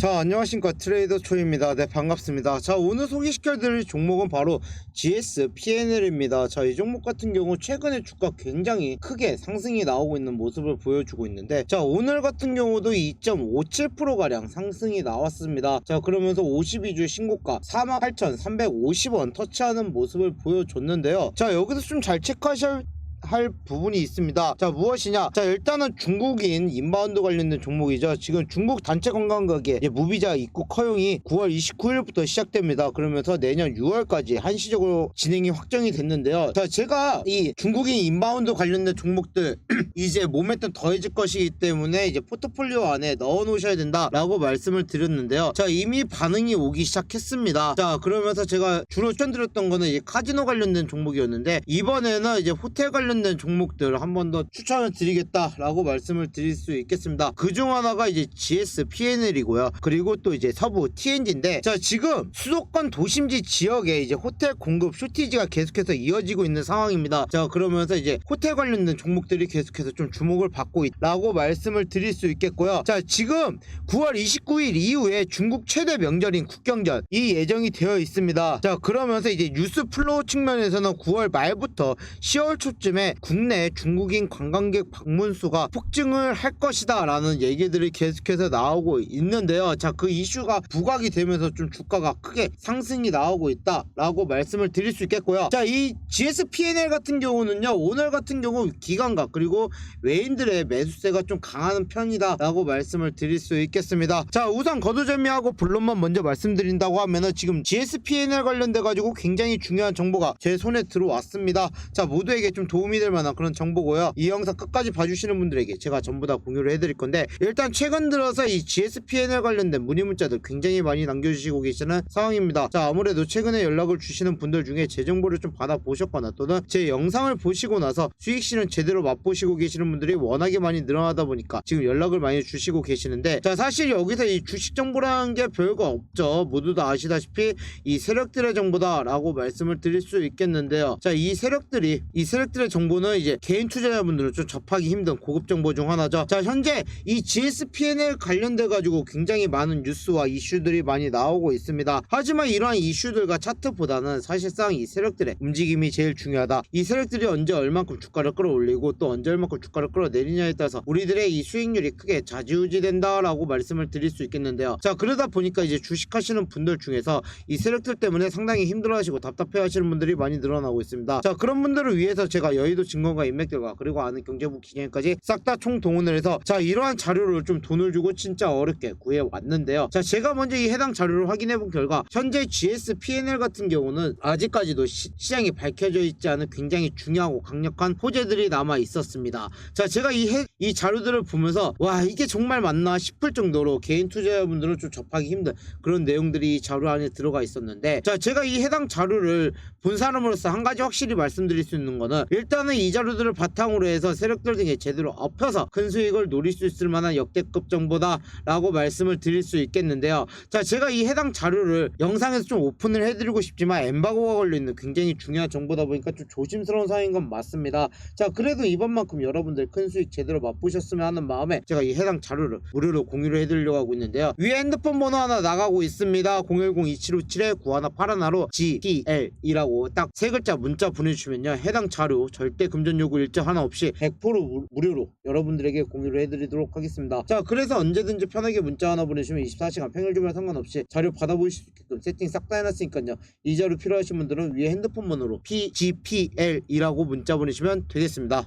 자 안녕하십니까. 트레이더 초입니다. 네 반갑습니다. 자 오늘 소개시켜 드릴 종목은 바로 GS PNL입니다. 자 이 종목 같은 경우 최근에 주가 굉장히 크게 상승이 나오고 있는 모습을 보여주고 있는데 자 오늘 같은 경우도 2.57% 가량 상승이 나왔습니다. 자 그러면서 52주 신고가 48,350원 터치하는 모습을 보여줬는데요. 자 여기서 좀 잘 체크하셔야 할 부분이 있습니다. 자 무엇이냐? 자 일단은 중국인 인바운드 관련된 종목이죠. 지금 중국 단체 관광객의 무비자 입국 허용이 9월 29일부터 시작됩니다. 그러면서 내년 6월까지 한시적으로 진행이 확정이 됐는데요. 자 제가 이 중국인 인바운드 관련된 종목들 이제 몸에 좀 더해질 것이기 때문에 이제 포트폴리오 안에 넣어 놓으셔야 된다라고 말씀을 드렸는데요. 자 이미 반응이 오기 시작했습니다. 자 그러면서 제가 주로 추천드렸던 거는 이제 카지노 관련된 종목이었는데 이번에는 이제 호텔 관련 된 종목들 한 번 더 추천을 드리겠다라고 말씀을 드릴 수 있겠습니다. 그중 하나가 이제 GS PNL이고요. 그리고 또 이제 서부 TNG인데 자 지금 수도권 도심지 지역에 이제 호텔 공급 쇼티지가 계속해서 이어지고 있는 상황입니다. 자 그러면서 이제 호텔 관련된 종목들이 계속해서 좀 주목을 받고 있다고 말씀을 드릴 수 있겠고요. 자 지금 9월 29일 이후에 중국 최대 명절인 국경절 이 예정이 되어 있습니다. 자 그러면서 이제 뉴스 플로우 측면에서는 9월 말부터 10월 초쯤에 국내 중국인 관광객 방문 수가 폭증을 할 것이다 라는 얘기들이 계속해서 나오고 있는데요. 자 그 이슈가 부각이 되면서 좀 주가가 크게 상승이 나오고 있다 라고 말씀을 드릴 수 있겠고요. 자 이 GS PNL 같은 경우는요 오늘 같은 경우 기관가 그리고 외인들의 매수세가 좀 강한 편이다 라고 말씀을 드릴 수 있겠습니다. 자 우선 거두절미하고 본론만 먼저 말씀드린다고 하면은 지금 GS PNL 관련돼 가지고 굉장히 중요한 정보가 제 손에 들어왔습니다. 자 모두에게 좀 도움이 될 만한 그런 정보고요. 이 영상 끝까지 봐주시는 분들에게 제가 전부 다 공유를 해드릴 건데 일단 최근 들어서 이 GS PNL 관련된 문의 문자들 굉장히 많이 남겨주시고 계시는 상황입니다. 자 아무래도 최근에 연락을 주시는 분들 중에 제 정보를 좀 받아보셨거나 또는 제 영상을 보시고 나서 수익 실은 제대로 맛보시고 계시는 분들이 워낙에 많이 늘어나다 보니까 지금 연락을 많이 주시고 계시는데 자 사실 여기서 이 주식 정보라는 게 별거 없죠. 모두 다 아시다시피 이 세력들의 정보다라고 말씀을 드릴 수 있겠는데요. 자 이 세력들이 이 세력들의 정보 는 이제 개인 투자자분들은 좀 접하기 힘든 고급 정보 중 하나죠. 자 현재 이 GSPNL 관련돼 가지고 굉장히 많은 뉴스와 이슈들이 많이 나오고 있습니다. 하지만 이러한 이슈들과 차트보다는 사실상 이 세력들의 움직임이 제일 중요하다. 이 세력들이 언제 얼만큼 주가를 끌어올리고 또 언제 얼만큼 주가를 끌어내리냐에 따라서 우리들의 이 수익률이 크게 좌지우지된다라고 말씀을 드릴 수 있겠는데요. 자 그러다 보니까 이제 주식하시는 분들 중에서 이 세력들 때문에 상당히 힘들어하시고 답답해하시는 분들이 많이 늘어나고 있습니다. 자 그런 분들을 위해서 제가 여 의도 증권가 인맥들과 그리고 아는 경제부 기념까지 싹 다 총 동원을 해서 자 이러한 자료를 좀 돈을 주고 진짜 어렵게 구해 왔는데요. 자 제가 먼저 이 해당 자료를 확인해 본 결과 현재 GS PNL 같은 경우는 아직까지도 시, 시장이 밝혀져 있지 않은 굉장히 중요하고 강력한 호재들이 남아 있었습니다. 자 제가 이, 해, 이 자료들을 보면서 와 이게 정말 맞나 싶을 정도로 개인 투자자분들은 좀 접하기 힘든 그런 내용들이 이 자료 안에 들어가 있었는데 자 제가 이 해당 자료를 본 사람으로서 한 가지 확실히 말씀드릴 수 있는 거는 일단은 이 자료들을 바탕으로 해서 세력들 등에 제대로 엎혀서 큰 수익을 노릴 수 있을 만한 역대급 정보다라고 말씀을 드릴 수 있겠는데요. 자 제가 이 해당 자료를 영상에서 좀 오픈을 해드리고 싶지만 엠바고가 걸려있는 굉장히 중요한 정보다 보니까 좀 조심스러운 사항인 건 맞습니다. 자 그래도 이번만큼 여러분들 큰 수익 제대로 맛보셨으면 하는 마음에 제가 이 해당 자료를 무료로 공유를 해드리려고 하고 있는데요. 위에 핸드폰 번호 하나 나가고 있습니다. 010-2757-9181로 GPL이라고 딱 세 글자 문자 보내주시면요. 해당 자료 절대 금전 요구 일정 하나 없이 100% 무- 무료로 여러분들에게 공유를 해드리도록 하겠습니다. 자 그래서 언제든지 편하게 문자 하나 보내주시면 24시간 평일 주말 상관없이 자료 받아보실 수 있게끔 세팅 싹 다 해놨으니까요. 이 자료 필요하신 분들은 위에 핸드폰 번호로 PGPL이라고 문자 보내시면 되겠습니다.